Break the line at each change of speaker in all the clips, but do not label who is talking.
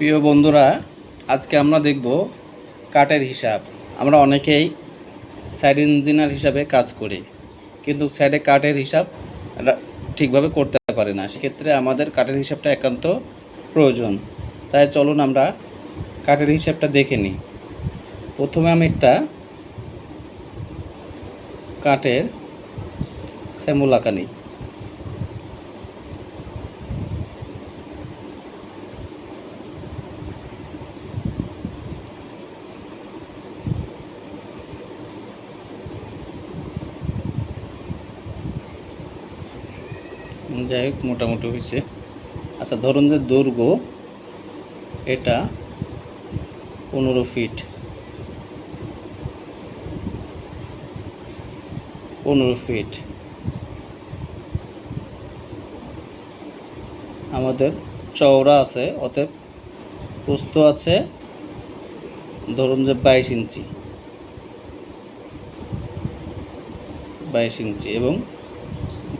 প্রিয় বন্ধুরা, আজকে আমরা দেখব কাঠের হিসাব। আমরা অনেকেই সাইড ইঞ্জিনিয়ার হিসাবে কাজ করি, কিন্তু সাইডে কাঠের হিসাব ঠিকভাবে করতে পারে না। সেক্ষেত্রে আমাদের কাঠের হিসাবটা একান্ত প্রয়োজন। তাই চলুন আমরা কাঠের হিসাবটা দেখে নিই। প্রথমে আমি একটা কাঠের স্যাম্বল আঁকা নিই। যাই হোক, মোটামুটি হয়েছে। আচ্ছা ধরুন যে দৈর্ঘ্য এটা পনেরো ফিট পনেরো ফিট আমাদের চওড়া আছে, অতএব প্রস্থ আছে ধরুন যে বাইশ ইঞ্চি। বাইশ ইঞ্চি এবং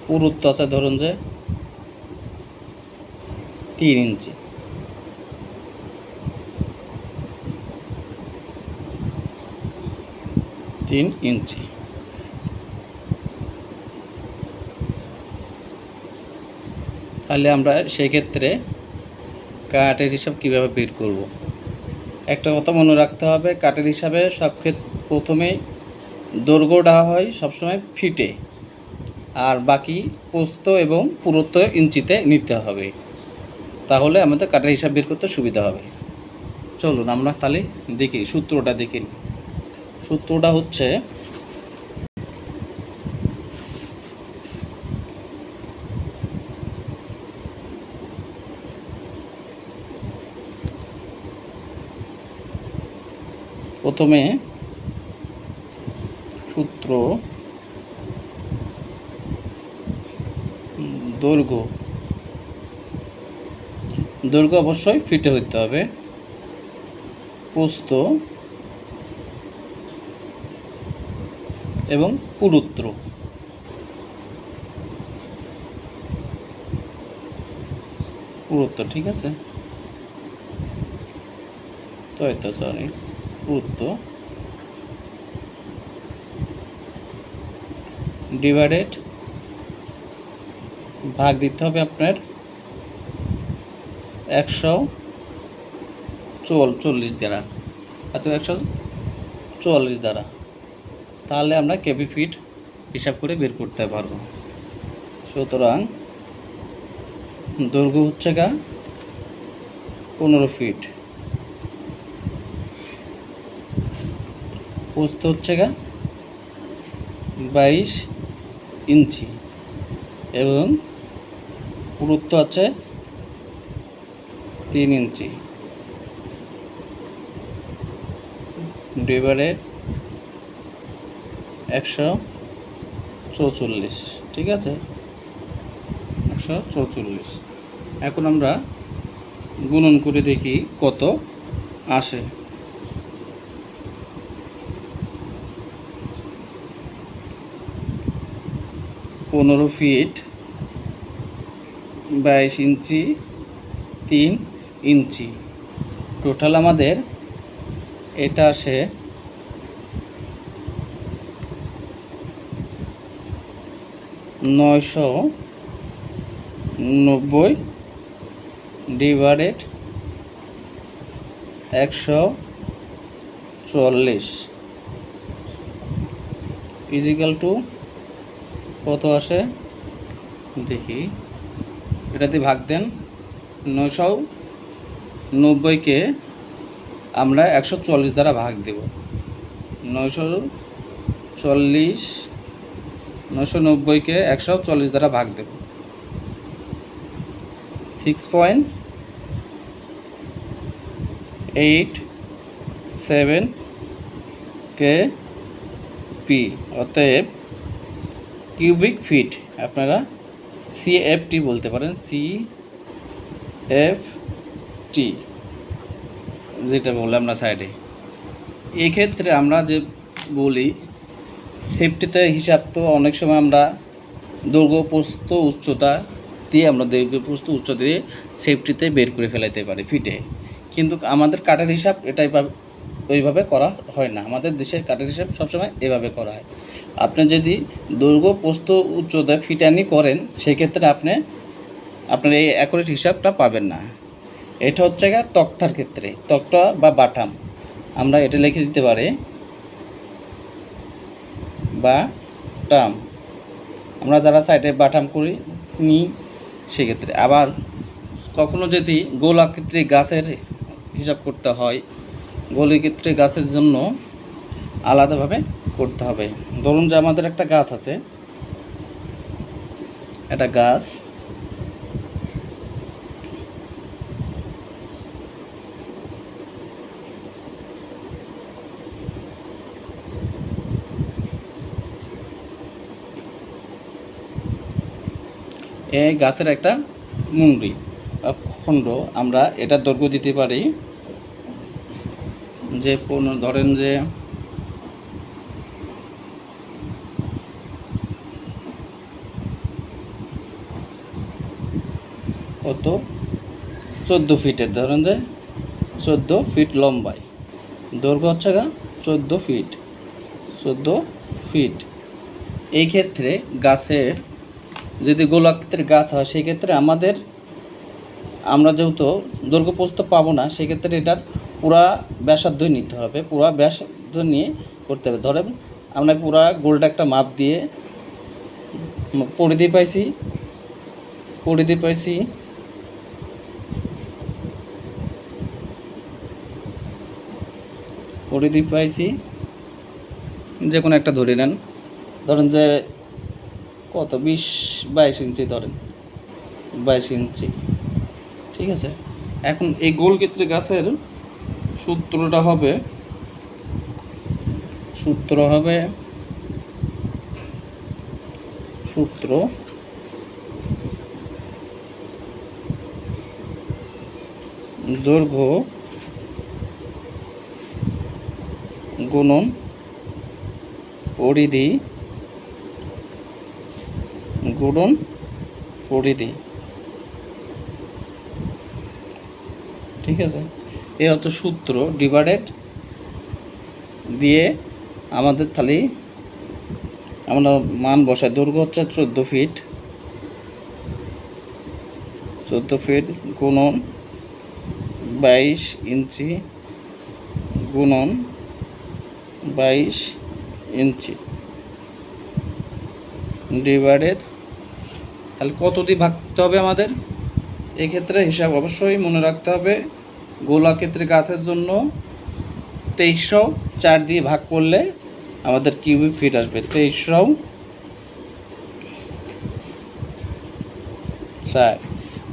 পুরুত্ব আছে ধরুন যে তিন ইঞ্চি। তিন ইঞ্চি। তাহলে আমরা সেই ক্ষেত্রে কাঠের হিসাব কীভাবে বের করব? একটা কথা মনে রাখতে হবে, কাঠের হিসাবে সব ক্ষেত্রে প্রথমেই দৈর্ঘ্য দেওয়া হয় সবসময় ফিটে। আর বাকি পোস্ত এবং পুরুত্ব ইঞ্চিতে নিতে হবে। তাহলে আমাদের কাঠের হিসাব বের করতে সুবিধা হবে। চলুন আমরা তাহলে দেখি সূত্রটা দেখি। সূত্রটা হচ্ছে প্রথমে সূত্র দৈর্ঘ্য। দৈর্ঘ্য অবশ্যই ফিটে হইতে হবে। পোস্ত এবং পুরুত্র। পুরুত্ব ঠিক আছে? তো তো সরি পুরুত্ব ডিভাইডেড ভাগ দিতে হবে আপনার একশো চল্লিশ দ্বারা। অথবা একশো চুয়াল্লিশ দ্বারা। তাহলে আমরা কেবি ফিট হিসাব করে বের করতে পারব। সুতরাং দৈর্ঘ্য হচ্ছে গা পনেরো ফিট। প্রস্থ হচ্ছে গা বাইশ ইঞ্চি। এবং পুরুত্ব আছে তিন ইঞ্চি। ডিভাইডেড একশো চৌচল্লিশ, ঠিক আছে? একশো চৌচল্লিশ। এখন আমরা গুণন করে দেখি কত আসে। পনেরো ফিট, বাইশ ইঞ্চি, তিন ইঞ্চি। টোটাল আমাদের এটা আসে নয়শো নব্বই ডিভাইডেড একশো চল্লিশ ইজিক্যাল টু কত আসে? দেখি। এটাতে ভাগ দেন। নয়শো নব্বইকে আমরা একশো চল্লিশ দ্বারা ভাগ দেব। নয়শো চল্লিশ, নয়শো নব্বইকে একশো চল্লিশ দ্বারা ভাগ দেব। Six point eight seven K P, অতএব কিউবিক ফিট, আপনারা সিএফটি বলতে পারেন সি এফ টি যেটা বললাম না সাইডে এক্ষেত্রে আমরা যে বলি সেফটিতে হিসাব তো অনেক সময় আমরা দৈর্ঘ্য প্রস্থ উচ্চতা দিয়ে আমরা দৈর্ঘ্য প্রস্থ উচ্চতা দিয়ে সেফটিতে বের করে ফেলাইতে পারি ফিটে। কিন্তু আমাদের কাঠের হিসাব এটাই ওইভাবে করা হয় না। আমাদের দেশের কাঠের হিসাব সবসময় এভাবে করা হয়। আপনি যদি দৈর্ঘ্য পোস্ত উচ্চতা ফিটানি করেন সেই ক্ষেত্রে আপনি আপনার এই অ্যাকুরেট হিসাবটা পাবেন না। এটা হচ্ছে গা তক্তার ক্ষেত্রে, তক্তা বা বাটাম। আমরা এটা লিখে দিতে পারি। বা টাম আমরা যারা সাইডে বাটাম করি নিই সেক্ষেত্রে। আবার কখনো যদি গোল আকৃতির গাছের হিসাব করতে হয় গোল ক্ষেত্রে গাছের জন্য আলাদাভাবে করতে হবে। ধরুন যে আমাদের একটা গাছ আছে। একটা গাছ এই গাছের একটা মুন্ডি খণ্ড। আমরা এটা দৈর্ঘ্য দিতে পারি যে কোনো ধরেন যে কত? চোদ্দ ফিটের, ধরেন যে চোদ্দ ফিট লম্বাই দৈর্ঘ্য হচ্ছে গা চোদ্দ ফিট চোদ্দ ফিট। এই ক্ষেত্রে গাছের যদি গোলাকৃতির গাছ হয় সেই ক্ষেত্রে আমাদের, আমরা যেহেতু দৈর্ঘ্য প্রস্তুত পাবো না, সেক্ষেত্রে এটার পুরা ব্যাসার্ধই নিতে হবে, পুরা ব্যাসার্ধ নিয়ে করতে হবে। ধরেন আমরা পুরা গোলটা একটা মাপ দিয়ে পরিধি পাইছি পরিধি পাইছি পরিধি পাইছি যে কোনো একটা ধরে নেন। ধরেন যে কত? বিশ, বাইশ ইঞ্চি ধরেন। বাইশ ইঞ্চি। ঠিক আছে? এখন এই গোল ক্ষেত্রে গাছের সূত্রটা হবে, সূত্র হবে সূত্র দৈর্ঘ্য গুণন পরিধি গুণন দিই। ঠিক আছে? এ হচ্ছে সূত্র ডিভাইডেড দিয়ে আমাদের তাহলে আমরা মান বসাই। দৈর্ঘ্য হচ্ছে চোদ্দ ফিট চোদ্দ ফিট গুণন বাইশ ইঞ্চি গুণন বাইশ ইঞ্চি। ডিভাইডেড তাহলে কত দিয়ে ভাগ করতে হবে আমাদের? এক্ষেত্রে হিসাব অবশ্যই মনে রাখতে হবে। গোলা ক্ষেত্রে গাছের জন্য তেইশশো চার দিয়ে ভাগ করলে আমাদের কিউবিক ফিট আসবে। তেইশশো চার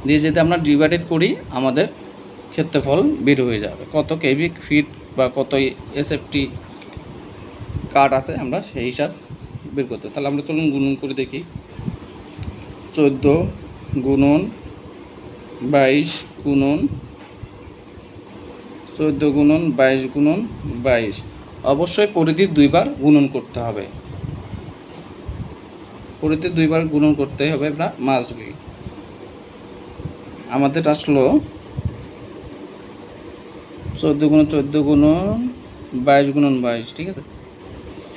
দিয়ে যদি আমরা ডিভাইডেড করি, আমাদের ক্ষেত্রফল বের হয়ে যাবে। কত কেবিক ফিট বা কত এসএফটি কার্ড আছে, আমরা সেই হিসাব বের করতে তাহলে আমরা চলুন গুণন করে দেখি। চোদ্দ গুণন বাইশ গুণন চোদ্দ গুণন বাইশ গুণন বাইশ। অবশ্যই পরিধি দুইবার গুণন করতে হবে। পরিধি দুইবার গুণন করতে হবে আমরা মাস্ট আমাদের আসলো চোদ্দ গুণন চোদ্দ গুণন বাইশ গুণন বাইশ, ঠিক আছে?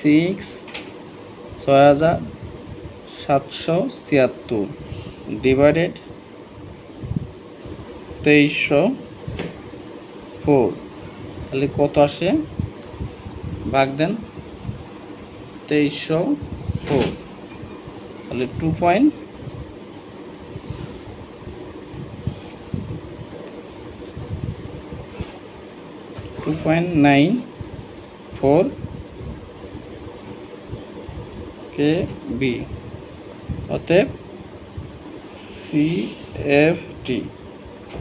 সিক্স ছয় হাজার সাতশো ছিয়াত্তর ডিভাইডেড তেইশশো ফোর তাহলে কত আসে? ভাগ দেন। তেইশশো ফোর তাহলে two point two point nine four K B অতএব সি এফ টি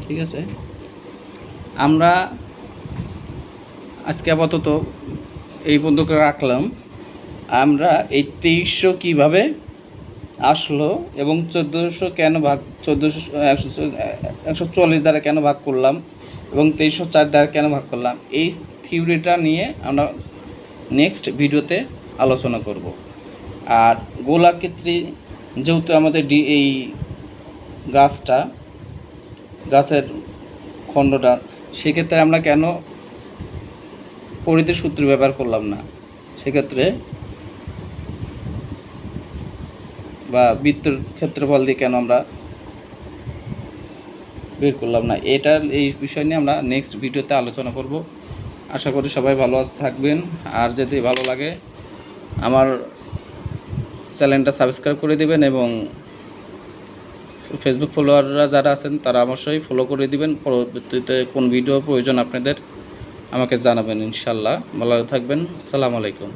ঠিক আছে। আমরা আজকে আপাতত এই পর্যন্ত রাখলাম। আমরা এই তেইশশো কীভাবে আসলো এবং চোদ্দোশো কেন ভাগ চোদ্দোশো একশো একশো চল্লিশ দ্বারা কেন ভাগ করলাম এবং তেইশশো চার দ্বারা কেন ভাগ করলাম এই থিওরিটা নিয়ে আমরা নেক্সট ভিডিওতে আলোচনা করব। আর গোলাকৃতি যেহেতু আমাদের ডি এই গাছটা, গাছের খণ্ডটা, সেক্ষেত্রে আমরা কেন পরিধির সূত্র ব্যবহার করলাম না? সেক্ষেত্রে বা বৃত্তর ক্ষেত্রফল দিয়ে কেন আমরা বের করলাম না? এটার এই বিষয় নিয়ে আমরা নেক্সট ভিডিওতে আলোচনা করব। আশা করি সবাই ভালো থাকবেন। আর যদি ভালো লাগে, আমার চ্যানেলটা সাবস্ক্রাইব করে দিবেন এবং ফেসবুক ফলোয়াররা যারা আছেন, তারা অবশ্যই ফলো করে দিবেন। পরবর্তীতে কোন ভিডিও প্রয়োজন আপনাদের, আমাকে জানাবেন ইনশাল্লাহ ভালো থাকবেন। আসসালামু আলাইকুম।